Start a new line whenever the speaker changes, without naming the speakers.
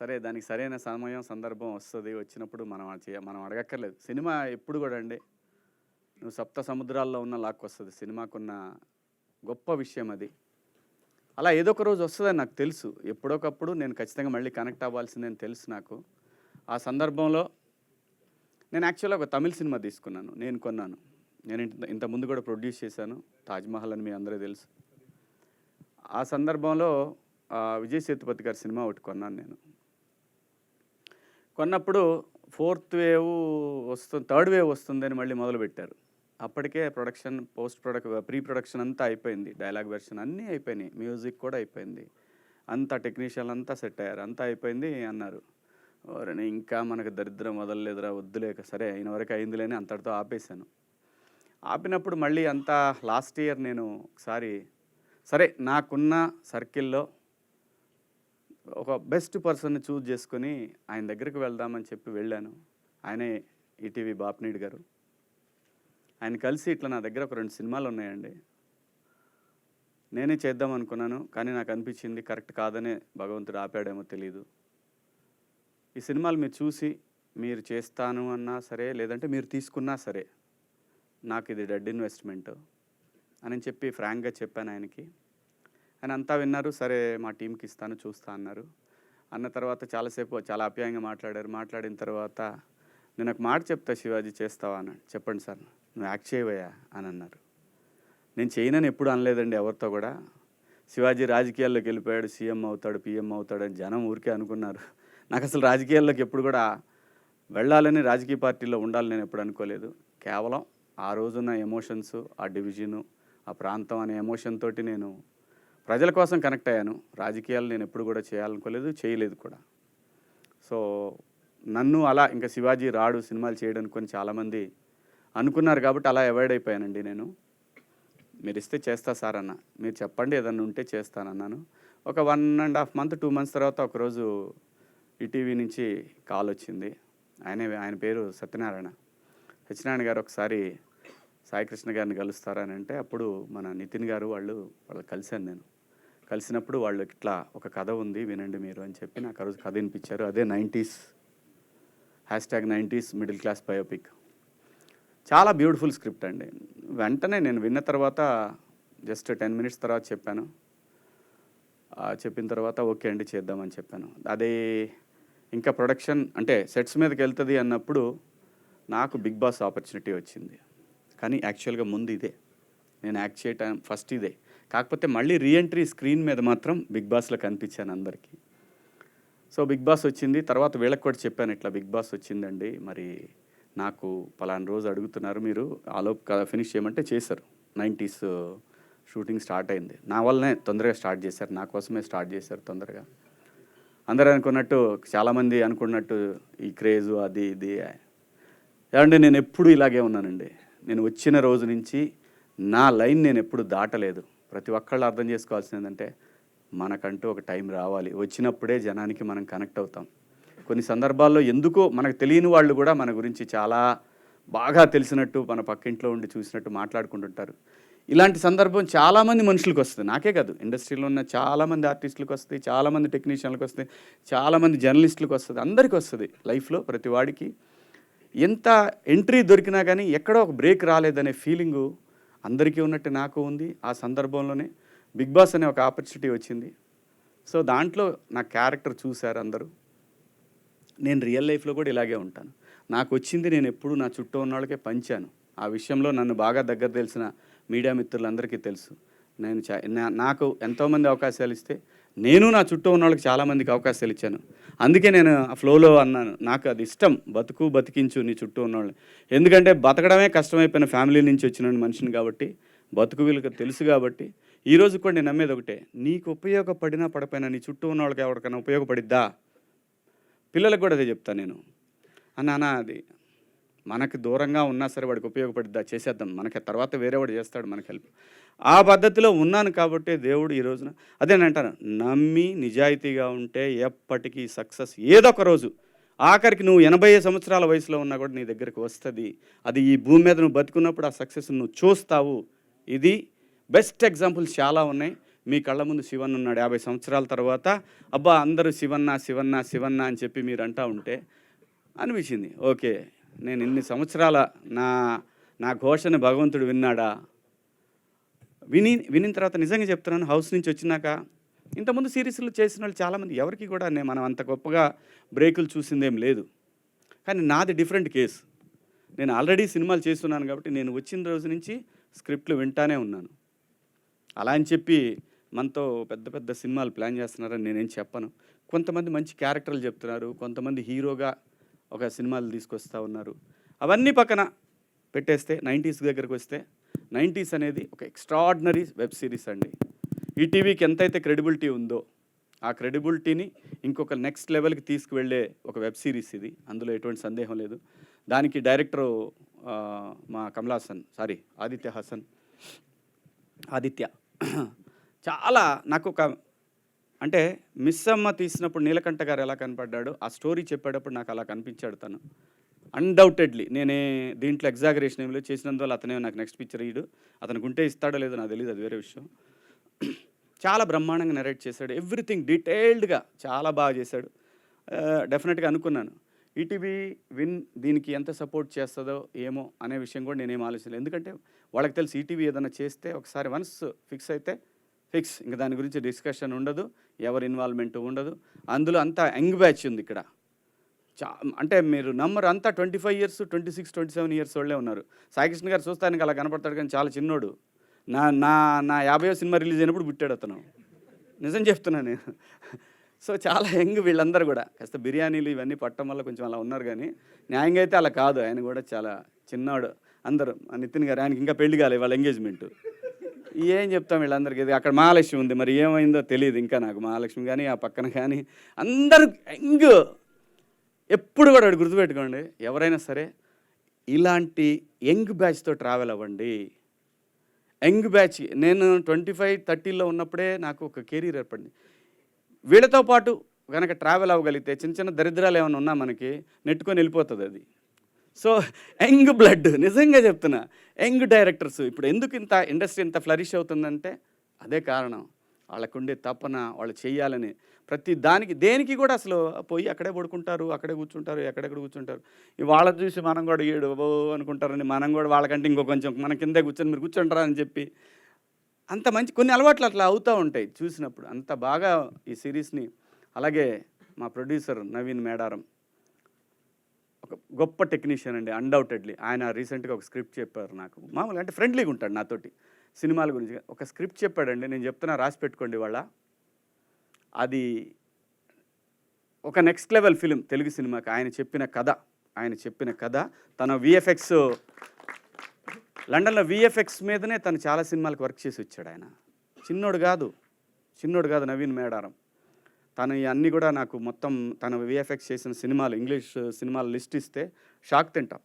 సరే దానికి సరైన సమయం సందర్భం వస్తుంది. వచ్చినప్పుడు మనం చేయ మనం అడగక్కర్లేదు. సినిమా ఎప్పుడు కూడా అండి నువ్వు సప్త సముద్రాల్లో ఉన్న లాక్కొస్తుంది సినిమాకున్న గొప్ప విషయం అది. అలా ఏదో ఒక రోజు వస్తుందని నాకు తెలుసు. ఎప్పుడొకప్పుడు నేను ఖచ్చితంగా మళ్ళీ కనెక్ట్ అవ్వాల్సిందని తెలుసు నాకు. ఆ సందర్భంలో నేను యాక్చువల్గా ఒక తమిళ సినిమా తీసుకున్నాను. నేను కొన్నాను. నేను ఇంత ఇంత ముందు కూడా ప్రొడ్యూస్ చేశాను. తాజ్మహల్ అని మీ అందరూ తెలుసు. ఆ సందర్భంలో విజయ్ సేతుపతి గారి సినిమా ఒకటి కొన్నాను నేను. కొన్నప్పుడు ఫోర్త్ వేవ్ వస్తుంది థర్డ్ వేవ్ వస్తుందని మళ్ళీ మొదలుపెట్టారు. అప్పటికే ప్రొడక్షన్ పోస్ట్ ప్రొడక్ ప్రీ ప్రొడక్షన్ అంతా అయిపోయింది. డైలాగ్ వెర్షన్ అన్నీ అయిపోయినాయి. మ్యూజిక్ కూడా అయిపోయింది. అంతా టెక్నీషియన్ అంతా సెట్ అయ్యారు. అంతా అయిపోయింది అన్నారు. ఎవరైనా ఇంకా మనకు దరిద్రం వదలలేదురా వద్దులేక. సరే అయిన వరకు అయిందిలేని అంతటితో ఆపేశాను. ఆపినప్పుడు మళ్ళీ అంతా లాస్ట్ ఇయర్ నేను ఒకసారి సరే నాకున్న సర్కిల్లో ఒక బెస్ట్ పర్సన్ని చూజ్ చేసుకొని ఆయన దగ్గరికి వెళ్దామని చెప్పి వెళ్ళాను. ఆయనే ఈటీవీ బాప్నీడ్ గారు. ఆయన కలిసి ఇట్లా నా దగ్గర ఒక రెండు సినిమాలు ఉన్నాయండి. నేనే చేద్దాం అనుకున్నాను కానీ నాకు అనిపించింది కరెక్ట్ కాదనే భగవంతుడు ఆపాడేమో తెలియదు ఈ సినిమాలు మీరు చూసి మీరు చేస్తాను అన్నా సరే లేదంటే మీరు తీసుకున్నా సరే నాకు ఇది డెడ్ ఇన్వెస్ట్మెంట్ అని చెప్పి ఫ్రాంక్గా చెప్పాను ఆయనకి. ఆయన అంతా విన్నారు. సరే మా టీంకి ఇస్తాను చూస్తా అన్నారు. అన్న తర్వాత చాలాసేపు చాలా ఆప్యాయంగా మాట్లాడారు. మాట్లాడిన తర్వాత నేను ఒక మాట చెప్తా శివాజీ చేస్తావా అన్నాడు. చెప్పండి సార్ నువ్వు యాక్ట్ చేయవయ్యా అని అన్నారు. నేను చేయనని ఎప్పుడు అనలేదండి ఎవరితో కూడా. శివాజీ రాజకీయాల్లోకి వెళ్ళిపోయాడు. సీఎం అవుతాడు పిఎం అవుతాడు అని జనం ఊరికే అనుకున్నారు. నాకు అసలు రాజకీయాల్లోకి ఎప్పుడు కూడా వెళ్ళాలని రాజకీయ పార్టీలో ఉండాలి నేను ఎప్పుడు అనుకోలేదు. కేవలం ఆ రోజున్న ఎమోషన్స్ ఆ డివిజను ఆ ప్రాంతం అనే ఎమోషన్ తోటి నేను ప్రజల కోసం కనెక్ట్ అయ్యాను. రాజకీయాలు నేను ఎప్పుడు కూడా చేయాలనుకోలేదు చేయలేదు కూడా. సో నన్ను అలా ఇంకా శివాజీ రాడు సినిమాలు చేయడం కొని చాలామంది అనుకున్నారు కాబట్టి అలా అవాయిడ్ అయిపోయానండి నేను. మీరు ఇస్తే చేస్తా సార్ అన్న. మీరు చెప్పండి ఏదన్నా ఉంటే చేస్తానన్నాను. ఒక one and half month two months తర్వాత ఒకరోజు ఈటీవీ నుంచి కాల్ వచ్చింది. ఆయనే ఆయన పేరు సత్యనారాయణ. సత్యనారాయణ గారు ఒకసారి సాయికృష్ణ గారిని కలుస్తారా అని అంటే అప్పుడు మన నితిన్ గారు వాళ్ళు వాళ్ళు కలిశాను నేను. కలిసినప్పుడు వాళ్ళు ఇట్లా ఒక కథ ఉంది వినండి మీరు అని చెప్పి నాకు ఆ రోజు కథ వినిపించారు. అదే nineties hashtag nineties middle class biopic. చాలా బ్యూటిఫుల్ స్క్రిప్ట్ అండి. వెంటనే నేను విన్న తర్వాత జస్ట్ టెన్ మినిట్స్ తర్వాత చెప్పాను. చెప్పిన తర్వాత ఓకే అండి చేద్దామని చెప్పాను. అది ఇంకా ప్రొడక్షన్ అంటే సెట్స్ మీదకి వెళ్తుంది అన్నప్పుడు నాకు బిగ్ బాస్ ఆపర్చునిటీ వచ్చింది. కానీ యాక్చువల్గా ముందు ఇదే. నేను యాక్ట్ చేయటం ఫస్ట్ ఇదే. కాకపోతే మళ్ళీ రీఎంట్రీ స్క్రీన్ మీద మాత్రం బిగ్ బాస్లో కనిపించాను అందరికీ. సో బిగ్ బాస్ వచ్చింది. తర్వాత వీళ్ళకి కూడా చెప్పాను ఇట్లా బిగ్ బాస్ వచ్చిందండి. మరి నాకు పలానా రోజు అడుగుతున్నారు మీరు. ఆలోపు కదా ఫినిష్ చేయమంటే చేశారు. నైంటీస్ షూటింగ్ స్టార్ట్ అయింది. నా వల్లనే తొందరగా స్టార్ట్ చేశారు. నా కోసమే స్టార్ట్ చేశారు తొందరగా. అందరూ అనుకున్నట్టు చాలామంది అనుకున్నట్టు ఈ క్రేజు అది ఇది. ఏమంటే నేను ఎప్పుడు ఇలాగే ఉన్నానండి. నేను వచ్చిన రోజు నుంచి నా లైన్ నేను ఎప్పుడు దాటలేదు. ప్రతి ఒక్కళ్ళు అర్థం చేసుకోవాల్సింది ఏంటంటే మనకంటూ ఒక టైం రావాలి. వచ్చినప్పుడే జనానికి మనం కనెక్ట్ అవుతాం. కొన్ని సందర్భాల్లో ఎందుకో మనకు తెలియని వాళ్ళు కూడా మన గురించి చాలా బాగా తెలిసినట్టు మన పక్కింట్లో ఉండి చూసినట్టు మాట్లాడుకుంటుంటారు. ఇలాంటి సందర్భం చాలామంది మనుషులకు వస్తుంది. నాకే కాదు. ఇండస్ట్రీలో ఉన్న చాలామంది ఆర్టిస్టులకు వస్తాయి చాలామంది టెక్నీషియన్లకు వస్తుంది చాలామంది జర్నలిస్టులకు వస్తుంది అందరికీ వస్తుంది. లైఫ్లో ప్రతి వాడికి ఎంత ఎంట్రీ దొరికినా కానీ ఎక్కడో ఒక బ్రేక్ రాలేదనే ఫీలింగు అందరికీ ఉన్నట్టు నాకు ఉంది. ఆ సందర్భంలోనే బిగ్ బాస్ అనే ఒక ఆపర్చునిటీ వచ్చింది. సో దాంట్లో నా క్యారెక్టర్ చూశారు అందరూ. నేను రియల్ లైఫ్లో కూడా ఇలాగే ఉంటాను. నాకు వచ్చింది నేను ఎప్పుడు నా చుట్టూ ఉన్న వాళ్ళకే పంచాను. ఆ విషయంలో నన్ను బాగా దగ్గర తెలిసిన మీడియా మిత్రులందరికీ తెలుసు. నేను చా- నా- నాకు ఎంతోమంది అవకాశాలు ఇస్తే నేను నా చుట్టూ ఉన్న వాళ్ళకి చాలామందికి అవకాశాలు ఇచ్చాను. అందుకే నేను ఆ ఫ్లోలో అన్నాను నాకు అది ఇష్టం బతుకు బతికించు నీ చుట్టూ ఉన్నవాళ్ళు ఎందుకంటే బతకడమే కష్టమైపోయిన ఫ్యామిలీ నుంచి వచ్చిన మనిషిని కాబట్టి బతుకు వీళ్ళకి తెలుసు కాబట్టి ఈ రోజు కూడా నేను నమ్మేది ఒకటే నీకు ఉపయోగపడినా పడపోయినా నీ చుట్టూ ఉన్న వాళ్ళకి ఎవరికైనా ఉపయోగపడిద్దా? పిల్లలకు కూడా అదే చెప్తాను నేను. అన్న అది మనకు దూరంగా ఉన్నా సరే వాడికి ఉపయోగపడిద్దా? చేసేద్దాం. మనకి తర్వాత వేరేవాడు చేస్తాడు మనకి హెల్ప్. ఆ పద్ధతిలో ఉన్నాను కాబట్టి దేవుడు ఈ రోజున అదే నేను అంటాను నమ్మి నిజాయితీగా ఉంటే ఎప్పటికీ సక్సెస్ ఏదో ఒక రోజు. ఆఖరికి నువ్వు ఎనభై సంవత్సరాల వయసులో ఉన్నా కూడా నీ దగ్గరికి వస్తుంది. అది ఈ భూమి మీద నువ్వు బతుకున్నప్పుడు ఆ సక్సెస్ నువ్వు చూస్తావు. ఇది బెస్ట్ ఎగ్జాంపుల్స్ చాలా ఉన్నాయి. మీ కళ్ళ ముందు శివన్ ఉన్నాడు యాభై సంవత్సరాల తర్వాత. అబ్బా అందరూ శివన్న శివన్న శివన్న అని చెప్పి మీరు అంటా ఉంటే అనిపించింది. ఓకే. నేను ఇన్ని సంవత్సరాల నా నా ఘోషని భగవంతుడు విన్నాడా? విని వినిన తర్వాత నిజంగా చెప్తున్నాను హౌస్ నుంచి వచ్చినాక. ఇంతకుముందు సిరీస్లు చేసిన వాళ్ళు చాలామంది ఎవరికి కూడా నేను మనం అంత గొప్పగా బ్రేకులు చూసిందేం లేదు. కానీ నాది డిఫరెంట్ కేసు. నేను ఆల్రెడీ సినిమాలు చేస్తున్నాను కాబట్టి నేను వచ్చిన రోజు నుంచి స్క్రిప్ట్లు వింటానే ఉన్నాను. అలా అని చెప్పి మనతో పెద్ద పెద్ద సినిమాలు ప్లాన్ చేస్తున్నారని నేనేం చెప్పను. కొంతమంది మంచి క్యారెక్టర్లు చెప్తున్నారు కొంతమంది హీరోగా ఒక సినిమాలు తీసుకొస్తా ఉన్నారు. అవన్నీ పక్కన పెట్టేస్తే నైంటీస్ దగ్గరకు వస్తే నైంటీస్ అనేది ఒక ఎక్స్ట్రాడినరీ వెబ్ సిరీస్ అండి. ఈ టీవీకి ఎంతైతే క్రెడిబిలిటీ ఉందో ఆ క్రెడిబిలిటీని ఇంకొక నెక్స్ట్ లెవెల్కి తీసుకువెళ్ళే ఒక వెబ్ సిరీస్ ఇది. అందులో ఎటువంటి సందేహం లేదు. దానికి డైరెక్టరు మా కమలాసన్ సారీ ఆదిత్య హాసన్ ఆదిత్య. చాలా నాకు ఒక అంటే మిస్ అమ్మ తీసినప్పుడు నీలకంఠ గారు ఎలా కనపడ్డాడు ఆ స్టోరీ చెప్పేటప్పుడు నాకు అలా కనిపించాడు తను. అన్డౌటెడ్లీ నేనే దీంట్లో ఎగ్జాగరేషన్ ఏమిలో చేసినందువల్ల అతనే నాకు నెక్స్ట్ పిక్చర్ ఇయ్యడు. అతనికి ఉంటే ఇస్తాడో లేదో నాకు తెలియదు అది వేరే విషయం. చాలా బ్రహ్మాండంగా నెరేట్ చేశాడు. ఎవ్రీథింగ్ డీటెయిల్డ్గా చాలా బాగా చేశాడు. Uh, డెఫినెట్గా అనుకున్నాను. ఈటీవీ విన్ దీనికి ఎంత సపోర్ట్ చేస్తుందో ఏమో అనే విషయం కూడా నేనేం ఆలోచించలేదు ఎందుకంటే వాళ్ళకి తెలిసి ఈటీవీ ఏదైనా చేస్తే ఒకసారి వన్స్ ఫిక్స్ అయితే ఫిక్స్ ఇంకా దాని గురించి డిస్కషన్ ఉండదు. ఎవరి ఇన్వాల్వ్మెంట్ ఉండదు. అందులో అంతా యంగ్ బ్యాచ్ ఉంది ఇక్కడ. చా అంటే మీరు నంబర్ అంతా twenty five years twenty six twenty seven years వాళ్ళే ఉన్నారు. సాయికృష్ణ గారు చూస్తానికి అలా కనపడతాడు కానీ చాలా చిన్నోడు. నా నా నా యాభైవ సినిమా రిలీజ్ అయినప్పుడు పుట్టాడు అతను. నిజం చెప్తున్నా నేను. సో చాలా యంగ్ వీళ్ళందరూ కూడా. కాస్త బిర్యానీలు ఇవన్నీ పట్టడం వల్ల కొంచెం అలా ఉన్నారు కానీ న్యాయంగా అయితే అలా కాదు. ఆయన కూడా చాలా చిన్నవాడు అందరూ నితిన్ గారు ఆయనకి ఇంకా పెళ్ళి కాలే వాళ్ళ ఎంగేజ్మెంట్ ఏం చెప్తాం వీళ్ళందరికీ? ఇది అక్కడ మహాలక్ష్మి ఉంది మరి ఏమైందో తెలియదు ఇంకా నాకు మహాలక్ష్మి కానీ ఆ పక్కన కానీ అందరూ యంగ్! ఎప్పుడు కూడా వాడు గుర్తుపెట్టుకోండి ఎవరైనా సరే ఇలాంటి యంగ్ బ్యాచ్తో ట్రావెల్ అవ్వండి. యంగ్ బ్యాచ్ నేను ట్వంటీ ఫైవ్ థర్టీలో ఉన్నప్పుడే నాకు ఒక కెరీర్ ఏర్పడింది. వీళ్ళతో పాటు కనుక ట్రావెల్ అవ్వగలిగితే చిన్న చిన్న దరిద్రాలు ఏమైనా ఉన్నా మనకి నెట్టుకొని వెళ్ళిపోతుంది అది. సో యంగ్ బ్లడ్ నిజంగా చెప్తున్నా. యంగ్ డైరెక్టర్స్ ఇప్పుడు ఎందుకు ఇంత ఇండస్ట్రీ ఇంత ఫ్లరిష్ అవుతుందంటే అదే కారణం. వాళ్ళకుండే తపన వాళ్ళు చేయాలని ప్రతి దానికి దేనికి కూడా అసలు పోయి అక్కడే పడుకుంటారు అక్కడే కూర్చుంటారు ఎక్కడెక్కడ కూర్చుంటారు. వాళ్ళ వాళ్ళని చూసి మనం కూడా ఏడు ఓ అనుకుంటారని మనం కూడా వాళ్ళకంటే ఇంకో కొంచెం మన కిందే కూర్చొని మీరు కూర్చుంటారా అని చెప్పి. అంత మంచి కొన్ని అలవాట్లు అట్లా అవుతూ ఉంటాయి చూసినప్పుడు. అంత బాగా ఈ సిరీస్ని. అలాగే మా ప్రొడ్యూసర్ నవీన్ మేడారం. ఒక గొప్ప టెక్నీషియన్ అండి అన్డౌటెడ్లీ ఆయన రీసెంట్గా ఒక స్క్రిప్ట్ చెప్పారు నాకు. మామూలుగా అంటే ఫ్రెండ్లీగా ఉంటాడు నాతోటి. సినిమాల గురించి. ఒక స్క్రిప్ట్ చెప్పాడండి నేను చెప్తున్నా రాసి పెట్టుకోండి వాళ్ళ అది ఒక నెక్స్ట్ లెవెల్ ఫిలిం తెలుగు సినిమాకి. ఆయన చెప్పిన కథ ఆయన చెప్పిన కథ. తన విఎఫ్ఎక్స్ లండన్లో విఎఫ్ఎక్స్ మీదనే తను చాలా సినిమాలకు వర్క్ చేసి వచ్చాడు ఆయన. చిన్నోడు కాదు. చిన్నోడు కాదు నవీన్ మేడారం. తను ఇవన్నీ కూడా నాకు మొత్తం తన విఎఫ్ఎక్స్ చేసిన సినిమాలు ఇంగ్లీష్ uh, సినిమాల లిస్ట్ ఇస్తే షాక్ తింటాం.